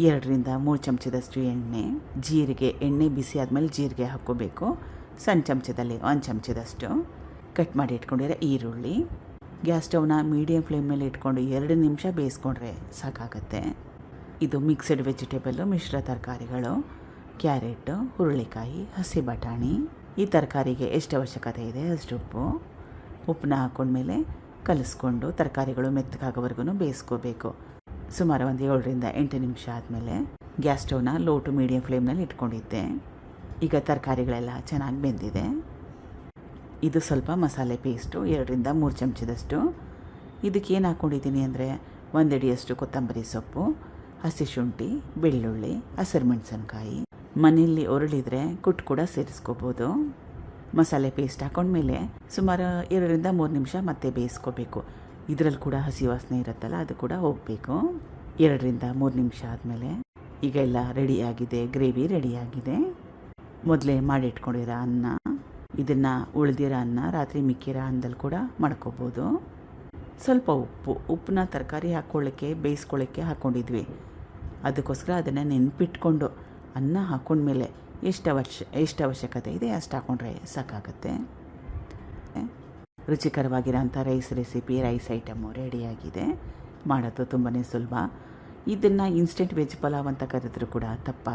ಎರಡರಿಂದ ಮೂರು ಚಮಚದಷ್ಟು ಎಣ್ಣೆ, ಜೀರಿಗೆ, ಎಣ್ಣೆ ಬಿಸಿ ಆದಮೇಲೆ ಜೀರಿಗೆ ಹಾಕ್ಕೋಬೇಕು. ಸಣ್ಣ ಚಮಚದಲ್ಲಿ ಒಂದು ಚಮಚದಷ್ಟು. ಕಟ್ ಮಾಡಿ ಇಟ್ಕೊಂಡಿರೋ ಈರುಳ್ಳಿ. ಗ್ಯಾಸ್ ಸ್ಟೌವ್ನ ಮೀಡಿಯಮ್ ಫ್ಲೇಮ್ ಮೇಲೆ ಇಟ್ಕೊಂಡು ಎರಡು ನಿಮಿಷ ಬೇಯಿಸ್ಕೊಂಡ್ರೆ ಸಾಕಾಗುತ್ತೆ. ಇದು ಮಿಕ್ಸಡ್ ವೆಜಿಟೇಬಲ್ಲು ಮಿಶ್ರ ತರಕಾರಿಗಳು, ಕ್ಯಾರೆಟು, ಹುರುಳಿಕಾಯಿ, ಹಸಿ ಬಟಾಣಿ. ಈ ತರಕಾರಿಗೆ ಎಷ್ಟು ಅವಶ್ಯಕತೆ ಇದೆ? ಅಷ್ಟು ಉಪ್ಪು. ಉಪ್ಪನ್ನ ಹಾಕ್ಕೊಂಡ್ಮೇಲೆ ಕಲಿಸ್ಕೊಂಡು ತರಕಾರಿಗಳು ಮೆತ್ತಗಾಗೋವರೆಗೂ ಬೇಯಿಸ್ಕೋಬೇಕು. ಸುಮಾರು ಒಂದು ಏಳರಿಂದ ಎಂಟು ನಿಮಿಷ ಆದಮೇಲೆ ಗ್ಯಾಸ್ ಸ್ಟವ್ನ ಲೋ ಟು ಮೀಡಿಯಮ್ ಫ್ಲೇಮ್ನಲ್ಲಿ ಇಟ್ಕೊಂಡಿದ್ದೆ. ಈಗ ತರಕಾರಿಗಳೆಲ್ಲ ಚೆನ್ನಾಗಿ ಬೆಂದಿದೆ. ಇದು ಸ್ವಲ್ಪ ಮಸಾಲೆ ಪೇಸ್ಟು, ಎರಡರಿಂದ ಮೂರು ಚಮಚದಷ್ಟು. ಇದಕ್ಕೆ ಏನು ಹಾಕ್ಕೊಂಡಿದ್ದೀನಿ ಅಂದರೆ ಒಂದಡಿಯಷ್ಟು ಕೊತ್ತಂಬರಿ ಸೊಪ್ಪು, ಹಸಿ ಶುಂಠಿ, ಬೆಳ್ಳುಳ್ಳಿ, ಹಸಿರು ಮೆಣಸಿನ್ಕಾಯಿ. ಮನೆಯಲ್ಲಿ ಒರಳಿದ್ರೆ ಕುಟ್ಟು ಕೂಡ ಸೇರಿಸ್ಕೋಬೋದು. ಮಸಾಲೆ ಪೇಸ್ಟ್ ಹಾಕೊಂಡ್ಮೇಲೆ ಸುಮಾರು ಎರಡರಿಂದ ಮೂರು ನಿಮಿಷ ಮತ್ತೆ ಬೇಯಿಸ್ಕೋಬೇಕು. ಇದರಲ್ಲಿ ಕೂಡ ಹಸಿ ವಾಸನೆ ಇರುತ್ತಲ್ಲ, ಅದು ಕೂಡ ಹೋಗಬೇಕು. ಎರಡರಿಂದ ಮೂರು ನಿಮಿಷ ಆದಮೇಲೆ ಈಗ ಎಲ್ಲ ರೆಡಿಯಾಗಿದೆ ಗ್ರೇವಿ ರೆಡಿಯಾಗಿದೆ ಮೊದಲೇ ಮಾಡಿಟ್ಕೊಂಡಿರೋ ಅನ್ನ, ಇದನ್ನು ಉಳಿದಿರೋ ಅನ್ನ ರಾತ್ರಿ ಮಿಕ್ಕಿರೋ ಅನ್ನದಲ್ಲಿ ಕೂಡ ಮಾಡ್ಕೋಬೋದು. ಸ್ವಲ್ಪ ಉಪ್ಪು, ಉಪ್ಪನ್ನ ತರಕಾರಿ ಹಾಕ್ಕೊಳ್ಳೋಕ್ಕೆ, ಬೇಯಿಸ್ಕೊಳ್ಳೋಕ್ಕೆ ಹಾಕ್ಕೊಂಡಿದ್ವಿ ಅದಕ್ಕೋಸ್ಕರ ಅದನ್ನು ನೆನ್ಪಿಟ್ಕೊಂಡು ಅನ್ನ ಹಾಕ್ಕೊಂಡ್ಮೇಲೆ ಎಷ್ಟು ಅವಶ್ಯ, ಎಷ್ಟು ಅವಶ್ಯಕತೆ ಇದೆ ಅಷ್ಟು ಹಾಕ್ಕೊಂಡ್ರೆ ಸಾಕಾಗತ್ತೆ. ರುಚಿಕರವಾಗಿರೋಂಥ ರೈಸ್ ರೆಸಿಪಿ ರೈಸ್ ಐಟಮು ರೆಡಿಯಾಗಿದೆ ಮಾಡೋದು ತುಂಬಾ ಸುಲಭ. ಇದನ್ನು ಇನ್ಸ್ಟೆಂಟ್ ವೆಜ್ ಪಲಾವ್ ಅಂತ ಕರೆದ್ರೂ ಕೂಡ ತಪ್ಪ